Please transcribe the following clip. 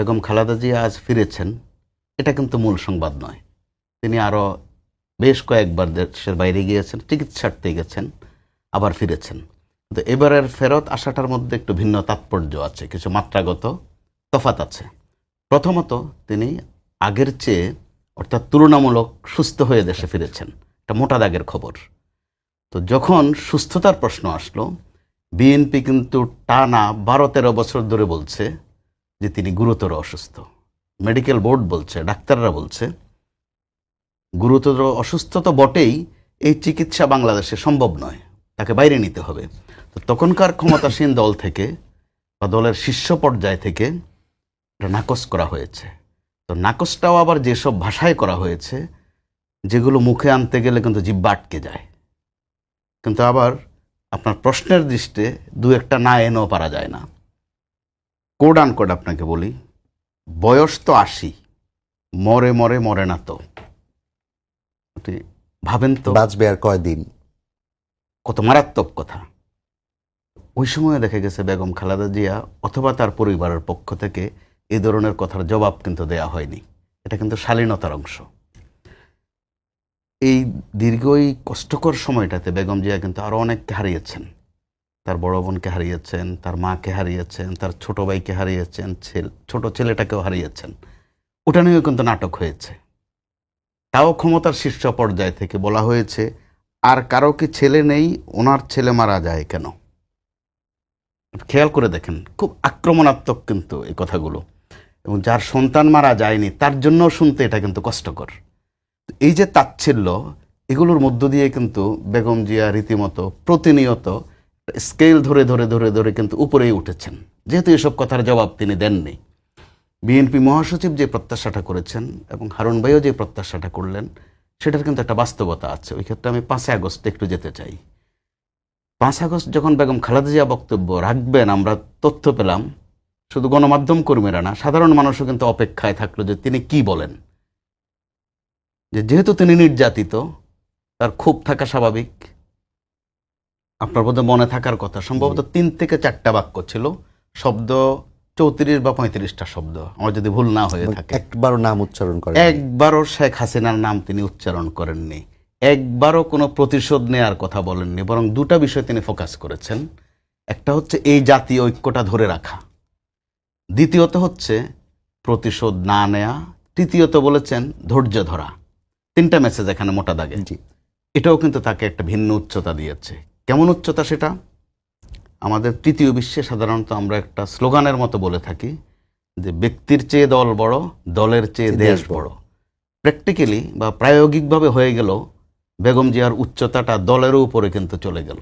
বেগম খালেদা জিয়া আজ ফিরেছেন, এটা কিন্তু মূল সংবাদ নয়। তিনি আরও বেশ কয়েকবার দেশের বাইরে গিয়েছেন চিকিৎসার্থে গেছেন, আবার ফিরেছেন। কিন্তু এবারের ফেরত আসাটার মধ্যে একটু ভিন্ন তাৎপর্য আছে, কিছু মাত্রাগত তফাত আছে। প্রথমত, তিনি আগের চেয়ে অর্থাৎ তুলনামূলক সুস্থ হয়ে দেশে ফিরেছেন এটা মোটা দাগের খবর। তো যখন সুস্থতার প্রশ্ন আসলো, বিএনপি কিন্তু টানা বারো তেরো বছর ধরে বলছে যে তিনি গুরুতর অসুস্থ। মেডিকেল বোর্ড বলছে, ডাক্তাররা বলছে, গুরুতর অসুস্থ তো বটেই, এই চিকিৎসা বাংলাদেশে সম্ভব নয়, তাকে বাইরে নিতে হবে। তো তখনকার ক্ষমতাসীন দল থেকে বা দলের শীর্ষ পর্যায় থেকে এটা নাকচ করা হয়েছে। তো নাকচটাও আবার যেসব ভাষায় করা হয়েছে, যেগুলো মুখে আনতে গেলে কিন্তু জিব্বা আটকে যায়। কিন্তু আবার আপনার প্রশ্নের দৃষ্টে দু একটা না এনেও পারা যায় না। কোড আন কোড আপনাকে বলি বয়স তো আশি মরে মরে মরে না তো। ভাবেন তো? বাঁচবে আর কয়দিন? কত মারাত্মক কথা। ওই সময়ে দেখা গেছে বেগম খালেদা জিয়া অথবা তার পরিবারের পক্ষ থেকে এই ধরনের কথার জবাব কিন্তু দেয়া হয়নি। এটা কিন্তু শালীনতার অংশ। এই দীর্ঘ এই কষ্টকর সময়টাতে বেগম জিয়া কিন্তু আরও অনেককে হারিয়েছেন। তার বড় বোনকে হারিয়েছেন, তার মাকে হারিয়েছেন, তার ছোট ভাইকে হারিয়েছেন, ছেল- ছোট ছেলেটাকেও হারিয়েছেন। ওটা নিয়েও কিন্তু নাটক হয়েছে। তাও ক্ষমতার শীর্ষ পর্যায় থেকে বলা হয়েছে, আর কারও কি ছেলে নেই, ওনার ছেলে মারা যায় কেন? খেয়াল করে দেখেন, খুব আক্রমণাত্মক কিন্তু এই কথাগুলো। এবং যার সন্তান মারা যায়নি, তার জন্য শুনতে এটা কিন্তু কষ্টকর। এই যে তাচ্ছিল্য, এগুলোর মধ্য দিয়ে কিন্তু বেগম জিয়া রীতিমতো প্রতিনিয়ত স্কেল ধরে ধরে ধরে ধরে কিন্তু উপরেই উঠেছেন। যেহেতু এসব কথার জবাব তিনি দেননি। বিএনপি মহাসচিব যে প্রত্যাশাটা করেছেন এবং হারুন ভাইও যে প্রত্যাশাটা করলেন, সেটার কিন্তু একটা বাস্তবতা আছে। ওই ক্ষেত্রে আমি পাঁচই আগস্ট একটু যেতে চাই। পাঁচ আগস্ট যখন বেগম খালেদা জিয়া বক্তব্য রাখবেন, আমরা তথ্য পেলাম। শুধু গণমাধ্যম কর্মীরা না, সাধারণ মানুষও কিন্তু অপেক্ষায় থাকল যে তিনি কি বলেন। যে যেহেতু তিনি নির্যাতিত, তার ক্ষোভ থাকা স্বাভাবিক। আপনার বোধহয় মনে থাকার কথা। সম্ভবত তিন থেকে চারটা বাক্য ছিল। শব্দ চৌত্রিশ বা পঁয়ত্রিশটা শব্দ। আমার যদি ভুল না হয়ে থাকে। একবারও নাম উচ্চারণ করে একবারও শেখ হাসিনার নাম তিনি উচ্চারণ করেননি। একবারও কোনো প্রতিশোধ নেয়ার কথা বলেননি। বরং দুটা বিষয় তিনি ফোকাস করেছেন। একটা হচ্ছে এই জাতীয় ঐক্যটা ধরে রাখা। দ্বিতীয়ত হচ্ছে প্রতিশোধ না নেয়া। তৃতীয়ত বলেছেন ধৈর্য ধরা। তিনটা মেসেজ এখানে মোটা দাগে। এটাও কিন্তু তাকে একটা ভিন্ন উচ্চতা দিয়েছে। কেমন উচ্চতা সেটা? আমাদের তৃতীয় বিশ্বে সাধারণত আমরা একটা স্লোগানের মতো বলে থাকি যে ব্যক্তির চেয়ে দল বড় দলের চেয়ে দেশ বড়। প্র্যাকটিক্যালি বা প্রায়োগিকভাবে হয়ে গেল বেগম জিয়ার উচ্চতাটা দলেরও উপরে কিন্তু চলে গেল।